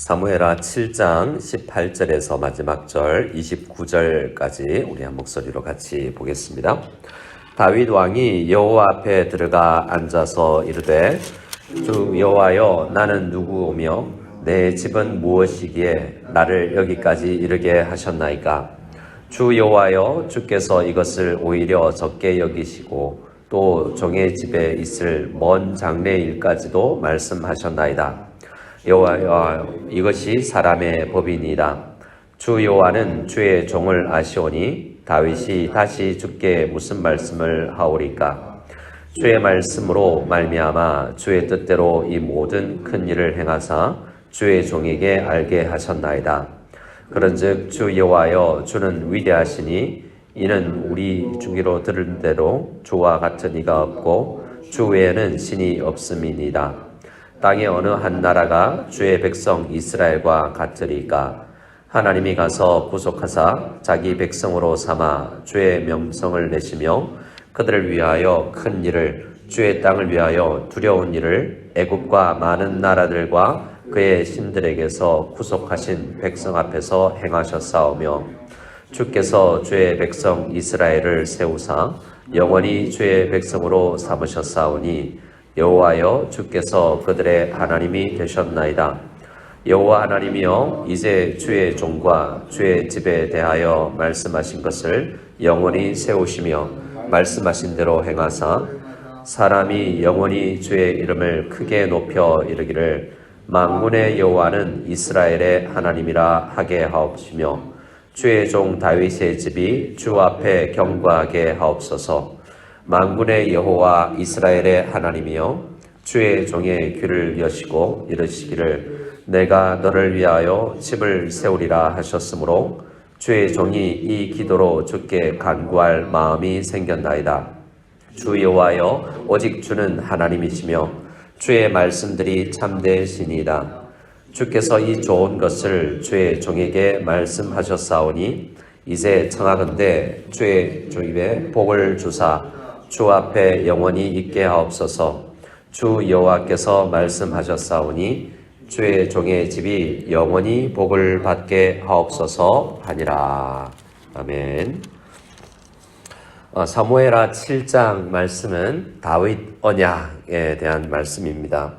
사무엘하 7장 18절에서 마지막 절 29절까지 우리 한 목소리로 같이 보겠습니다. 다윗 왕이 여호와 앞에 들어가 앉아서 이르되 주 여호와여 나는 누구오며 내 집은 무엇이기에 나를 여기까지 이르게 하셨나이까 주 여호와여 주께서 이것을 오히려 적게 여기시고 또 종의 집에 있을 먼 장래 일까지도 말씀하셨나이다. 여호와여 이것이 사람의 법이니라. 주 여호와는 주의 종을 아시오니 다윗이 다시 주께 무슨 말씀을 하오리까? 주의 말씀으로 말미암아 주의 뜻대로 이 모든 큰 일을 행하사 주의 종에게 알게 하셨나이다. 그런즉 주 여호와여 주는 위대하시니 이는 우리 주기로 들은 대로 주와 같은 이가 없고 주 외에는 신이 없음이니이다. 땅의 어느 한 나라가 주의 백성 이스라엘과 같으리까? 하나님이 가서 구속하사 자기 백성으로 삼아 주의 명성을 내시며 그들을 위하여 큰 일을 주의 땅을 위하여 두려운 일을 애국과 많은 나라들과 그의 신들에게서 구속하신 백성 앞에서 행하셨사오며 주께서 주의 백성 이스라엘을 세우사 영원히 주의 백성으로 삼으셨사오니 여호와여 주께서 그들의 하나님이 되셨나이다. 여호와 하나님이여 이제 주의 종과 주의 집에 대하여 말씀하신 것을 영원히 세우시며 말씀하신 대로 행하사 사람이 영원히 주의 이름을 크게 높여 이르기를 만군의 여호와는 이스라엘의 하나님이라 하게 하옵시며 주의 종 다윗의 집이 주 앞에 경과하게 하옵소서. 만군의 여호와 이스라엘의 하나님이여 주의 종의 귀를 여시고 이르시기를 내가 너를 위하여 집을 세우리라 하셨으므로 주의 종이 이 기도로 주께 간구할 마음이 생겼나이다. 주 여호와여 오직 주는 하나님이시며 주의 말씀들이 참되시니이다. 주께서 이 좋은 것을 주의 종에게 말씀하셨사오니 이제 청하건대 주의 주입에 복을 주사 주 앞에 영원히 있게 하옵소서. 주 여호와께서 말씀하셨사오니 주의 종의 집이 영원히 복을 받게 하옵소서 하니라. 아멘. 어, 사무엘하 7장 말씀은 다윗 언약에 대한 말씀입니다.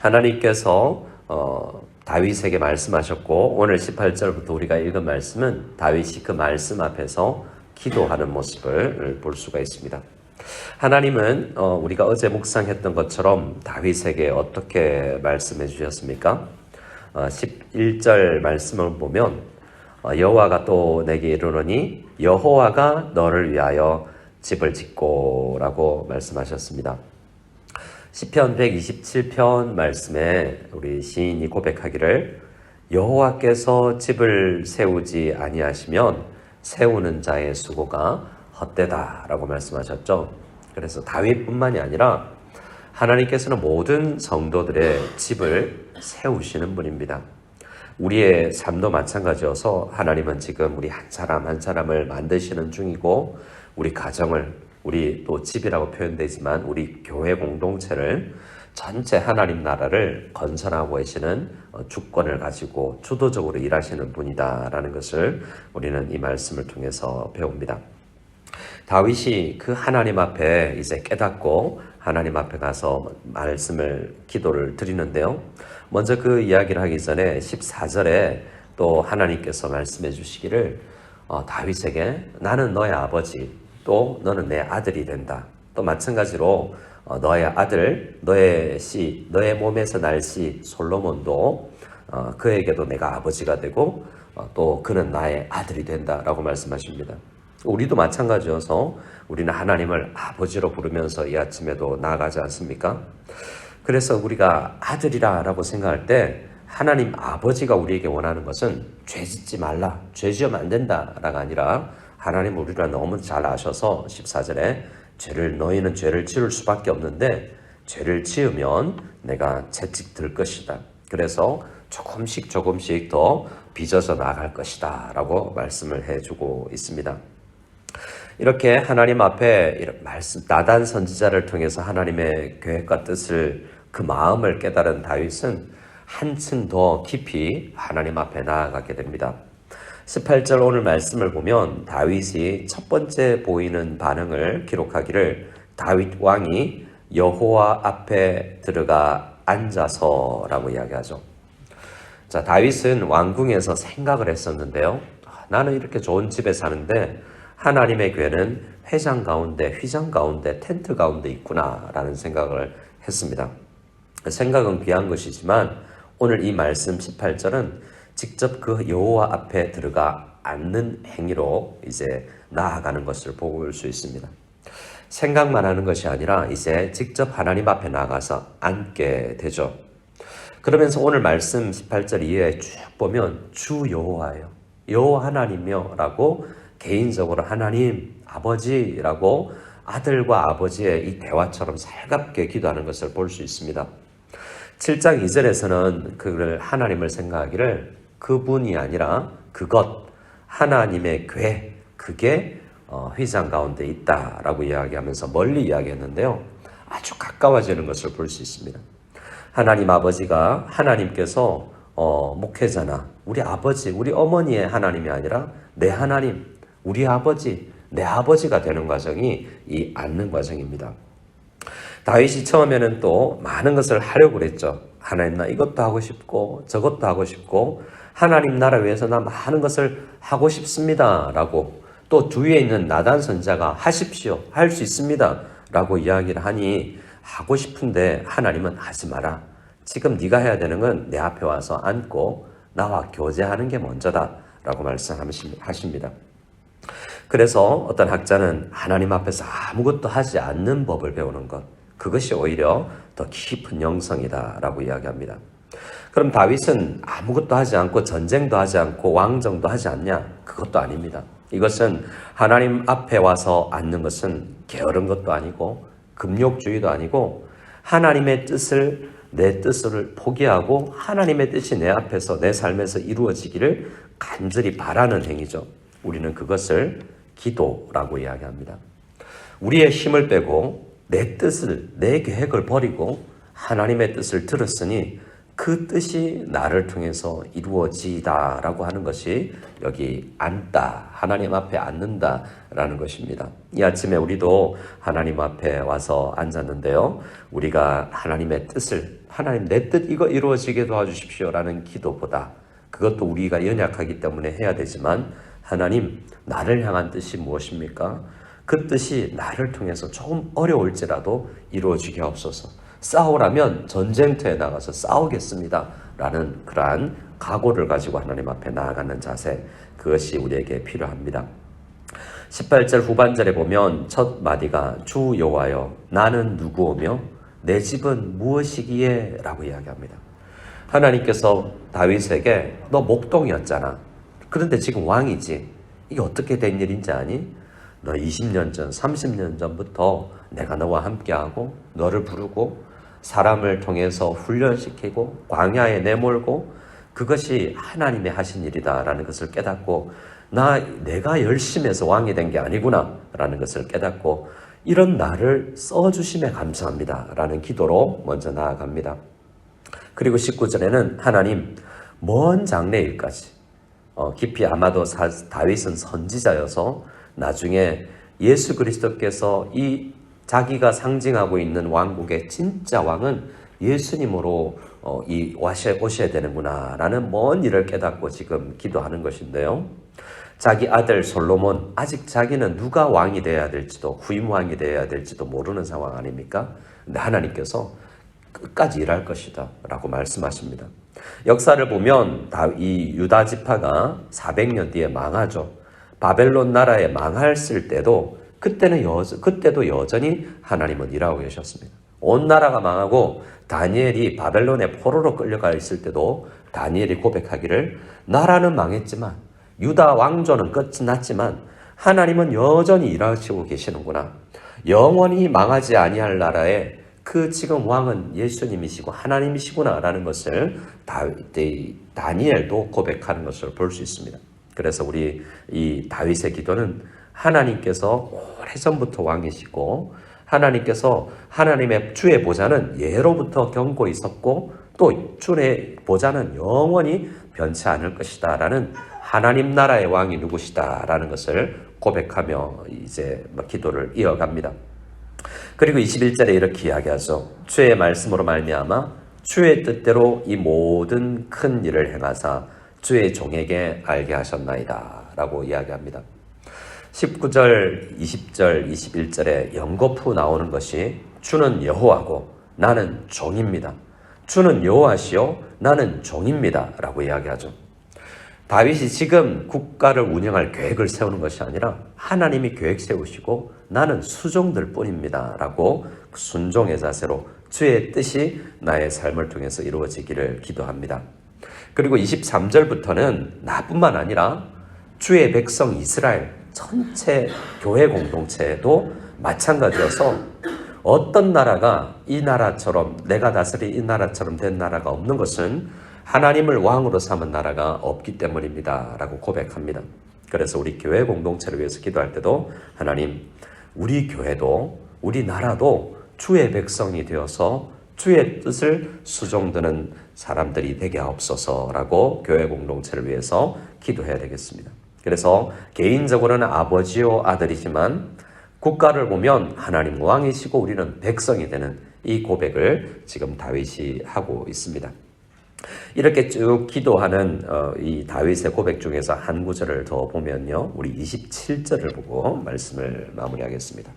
하나님께서 어, 다윗에게 말씀하셨고 오늘 18절부터 우리가 읽은 말씀은 다윗이 그 말씀 앞에서 기도하는 모습을 볼 수가 있습니다. 하나님은 어, 우리가 어제 묵상했던 것처럼 다윗에게 어떻게 말씀해 주셨습니까? 어, 11절 말씀을 보면 어, 여호와가 또 내게 이르노니 여호와가 너를 위하여 집을 짓고라고 말씀하셨습니다. 시편 127편 말씀에 우리 시인이 고백하기를 여호와께서 집을 세우지 아니하시면 세우는 자의 수고가 헛되다라고 말씀하셨죠. 그래서 다윗뿐만이 아니라 하나님께서는 모든 성도들의 집을 세우시는 분입니다. 우리의 삶도 마찬가지여서 하나님은 지금 우리 한 사람 한 사람을 만드시는 중이고 우리 가정을 우리 또 집이라고 표현되지만 우리 교회 공동체를 전체 하나님 나라를 건설하고 계시는 어, 주권을 가지고 주도적으로 일하시는 분이다라는 것을 우리는 이 말씀을 통해서 배웁니다. 다윗이 그 하나님 앞에 이제 깨닫고 하나님 앞에 가서 말씀을 기도를 드리는데요. 먼저 그 이야기를 하기 전에 14절에 또 하나님께서 말씀해 주시기를 어, 다윗에게 나는 너의 아버지 또 너는 내 아들이 된다. 또 마찬가지로 어, 너의 아들 너의 씨 너의 몸에서 날 씨 솔로몬도 어, 그에게도 내가 아버지가 되고 어, 또 그는 나의 아들이 된다라고 말씀하십니다. 우리도 마찬가지여서 우리는 하나님을 아버지로 부르면서 이 아침에도 나아가지 않습니까? 그래서 우리가 아들이라 라고 생각할 때 하나님 아버지가 우리에게 원하는 것은 죄 짓지 말라, 죄 지으면 안 된다 라가 아니라 하나님 우리를 너무 잘 아셔서 14절에 죄를 너희는 죄를 지을 수밖에 없는데 죄를 지으면 내가 채찍 들 것이다. 그래서 조금씩 조금씩 더 빚어서 나갈 것이다 라고 말씀을 해주고 있습니다. 이렇게 하나님 앞에 말씀 나단 선지자를 통해서 하나님의 계획과 뜻을 그 마음을 깨달은 다윗은 한층 더 깊이 하나님 앞에 나아가게 됩니다. 18절 오늘 말씀을 보면 다윗이 첫 번째 보이는 반응을 기록하기를 다윗 왕이 여호와 앞에 들어가 앉아서라고 이야기하죠. 자, 다윗은 왕궁에서 생각을 했었는데요. 아, 나는 이렇게 좋은 집에 사는데 하나님의 괴는 회장 가운데, 휘장 가운데, 텐트 가운데 있구나라는 생각을 했습니다. 생각은 귀한 것이지만 오늘 이 말씀 18절은 직접 그 여호와 앞에 들어가 앉는 행위로 이제 나아가는 것을 볼 수 있습니다. 생각만 하는 것이 아니라 이제 직접 하나님 앞에 나가서 앉게 되죠. 그러면서 오늘 말씀 18절 이하에 쭉 보면 주 여호와예요. 여호와 하나님이요라고 개인적으로 하나님 아버지라고 아들과 아버지의 이 대화처럼 살갑게 기도하는 것을 볼 수 있습니다. 7장 2절에서는 그를 하나님을 생각하기를 그분이 아니라 그것 하나님의 괴 그게 어, 휘장 가운데 있다라고 이야기하면서 멀리 이야기했는데요. 아주 가까워지는 것을 볼 수 있습니다. 하나님 아버지가 하나님께서 어, 목회자나 우리 아버지, 우리 어머니의 하나님이 아니라 내 하나님, 우리 아버지, 내 아버지가 되는 과정이 이 앉는 과정입니다. 다윗이 처음에는 또 많은 것을 하려고 그랬죠. 하나님 나 이것도 하고 싶고 저것도 하고 싶고 하나님 나라 위해서 나 많은 것을 하고 싶습니다 라고 또 주위에 있는 나단 선자가 하십시오 할 수 있습니다 라고 이야기를 하니 하고 싶은데 하나님은 하지 마라. 지금 네가 해야 되는 건 내 앞에 와서 앉고 나와 교제하는 게 먼저다 라고 말씀하십니다. 그래서 어떤 학자는 하나님 앞에서 아무것도 하지 않는 법을 배우는 것 그것이 오히려 더 깊은 영성이다라고 이야기합니다. 그럼 다윗은 아무것도 하지 않고 전쟁도 하지 않고 왕정도 하지 않냐? 그것도 아닙니다. 이것은 하나님 앞에 와서 앉는 것은 게으른 것도 아니고 금욕주의도 아니고 하나님의 뜻을 내 뜻을 포기하고 하나님의 뜻이 내 앞에서 내 삶에서 이루어지기를 간절히 바라는 행위죠. 우리는 그것을 기도라고 이야기합니다. 우리의 힘을 빼고 내 뜻을, 내 계획을 버리고 하나님의 뜻을 들었으니 그 뜻이 나를 통해서 이루어지다 라고 하는 것이 여기 앉다, 하나님 앞에 앉는다 라는 것입니다. 이 아침에 우리도 하나님 앞에 와서 앉았는데요. 우리가 하나님의 뜻을, 하나님 내 뜻 이거 이루어지게 도와주십시오 라는 기도보다 그것도 우리가 연약하기 때문에 해야 되지만 하나님, 나를 향한 뜻이 무엇입니까? 그 뜻이 나를 통해서 조금 어려울지라도 이루어지게 없어서 싸우라면 전쟁터에 나가서 싸우겠습니다. 라는 그러한 각오를 가지고 하나님 앞에 나아가는 자세, 그것이 우리에게 필요합니다. 18절 후반절에 보면 첫 마디가 주 여호와여 나는 누구오며 내 집은 무엇이기에 라고 이야기합니다. 하나님께서 다윗에게 너 목동이었잖아. 그런데 지금 왕이지. 이게 어떻게 된 일인지 아니? 너 20년 전, 30년 전부터 내가 너와 함께하고 너를 부르고 사람을 통해서 훈련시키고 광야에 내몰고 그것이 하나님의 하신 일이다라는 것을 깨닫고 나 내가 열심히 해서 왕이 된 게 아니구나라는 것을 깨닫고 이런 나를 써 주심에 감사합니다라는 기도로 먼저 나아갑니다. 그리고 19절에는 하나님 먼 장래일까지 어, 깊이 아마도 사, 다윗은 선지자여서 나중에 예수 그리스도께서 이 자기가 상징하고 있는 왕국의 진짜 왕은 예수님으로 어, 이 와셔 오셔야 되는구나라는 먼 일을 깨닫고 지금 기도하는 것인데요. 자기 아들 솔로몬 아직 자기는 누가 왕이 되어야 될지도 후임 왕이 되어야 될지도 모르는 상황 아닙니까? 근데 하나님께서 끝까지 일할 것이다라고 말씀하십니다. 역사를 보면 다이 유다 지파가 400년 뒤에 망하죠. 바벨론 나라에 망했을 때도 그때는 여 그때도 여전히 하나님은 일하고 계셨습니다. 온 나라가 망하고 다니엘이 바벨론에 포로로 끌려가 있을 때도 다니엘이 고백하기를 나라는 망했지만 유다 왕조는 끝이 났지만 하나님은 여전히 일하시고 계시는구나. 영원히 망하지 아니할 나라에 그 지금 왕은 예수님이시고 하나님이시구나라는 것을 다니엘도 고백하는 것을 볼 수 있습니다. 그래서 우리 이 다윗의 기도는 하나님께서 오래전부터 왕이시고 하나님께서 하나님의 주의 보좌는 예로부터 경고 있었고 또 주의 보좌는 영원히 변치 않을 것이다 라는 하나님 나라의 왕이 누구시다 라는 것을 고백하며 이제 막 기도를 이어갑니다. 그리고 21절에 이렇게 이야기하죠. 주의 말씀으로 말미암아 주의 뜻대로 이 모든 큰 일을 행하사 주의 종에게 알게 하셨나이다 라고 이야기합니다. 19절, 20절, 21절에 연거푸 나오는 것이 주는 여호와고 나는 종입니다. 주는 여호와시요 나는 종입니다 라고 이야기하죠. 다윗이 지금 국가를 운영할 계획을 세우는 것이 아니라 하나님이 계획 세우시고 나는 수종들 뿐입니다. 라고 순종의 자세로 주의 뜻이 나의 삶을 통해서 이루어지기를 기도합니다. 그리고 23절부터는 나뿐만 아니라 주의 백성 이스라엘 전체 교회 공동체도 마찬가지여서 어떤 나라가 이 나라처럼 내가 다스린 이 나라처럼 된 나라가 없는 것은 하나님을 왕으로 삼은 나라가 없기 때문입니다. 라고 고백합니다. 그래서 우리 교회 공동체를 위해서 기도할 때도 하나님, 우리 교회도, 우리 나라도 주의 백성이 되어서 주의 뜻을 수종드는 사람들이 되게 하옵소서라고 교회 공동체를 위해서 기도해야 되겠습니다. 그래서 개인적으로는 아버지요 아들이지만 국가를 보면 하나님 왕이시고 우리는 백성이 되는 이 고백을 지금 다윗이 하고 있습니다. 이렇게 쭉 기도하는 어, 이 다윗의 고백 중에서 한 구절을 더 보면요. 우리 27절을 보고 말씀을 마무리하겠습니다.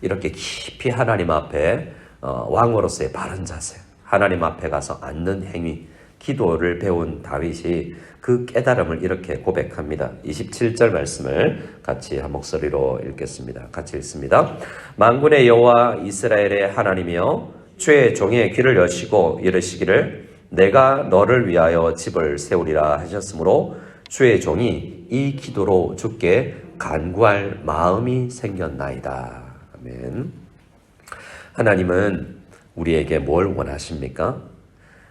이렇게 깊이 하나님 앞에 어, 왕으로서의 바른 자세, 하나님 앞에 가서 앉는 행위, 기도를 배운 다윗이 그 깨달음을 이렇게 고백합니다. 27절 말씀을 같이 한 목소리로 읽겠습니다. 같이 읽습니다. 만군의 여호와 이스라엘의 하나님이여 주의 종의 귀를 여시고 이르시기를 내가 너를 위하여 집을 세우리라 하셨으므로 주의 종이 이 기도로 주께 간구할 마음이 생겼나이다. 아멘. 하나님은 우리에게 뭘 원하십니까?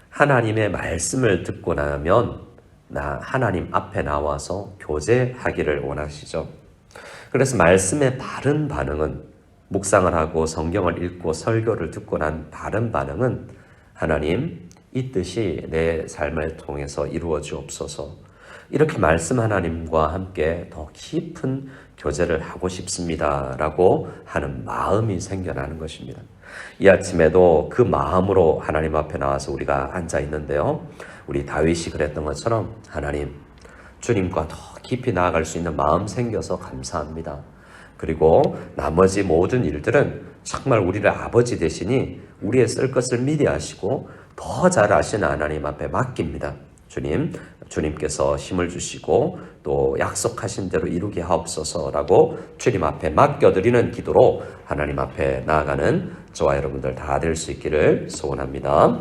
하나님의 말씀을 듣고 나면 나 하나님 앞에 나와서 교제하기를 원하시죠. 그래서 말씀의 바른 반응은 묵상을 하고 성경을 읽고 설교를 듣고 난 바른 반응은 하나님 이 뜻이 내 삶을 통해서 이루어 주옵소서. 이렇게 말씀 하나님과 함께 더 깊은 교제를 하고 싶습니다 라고 하는 마음이 생겨나는 것입니다. 이 아침에도 그 마음으로 하나님 앞에 나와서 우리가 앉아 있는데요. 우리 다윗이 그랬던 것처럼 하나님, 주님과 더 깊이 나아갈 수 있는 마음 생겨서 감사합니다. 그리고 나머지 모든 일들은 정말 우리를 아버지 되시니 우리의 쓸 것을 미리 아시고 더 잘 아시는 하나님 앞에 맡깁니다. 주님, 주님께서 힘을 주시고 또 약속하신 대로 이루게 하옵소서라고 주님 앞에 맡겨드리는 기도로 하나님 앞에 나아가는 저와 여러분들 다 될 수 있기를 소원합니다.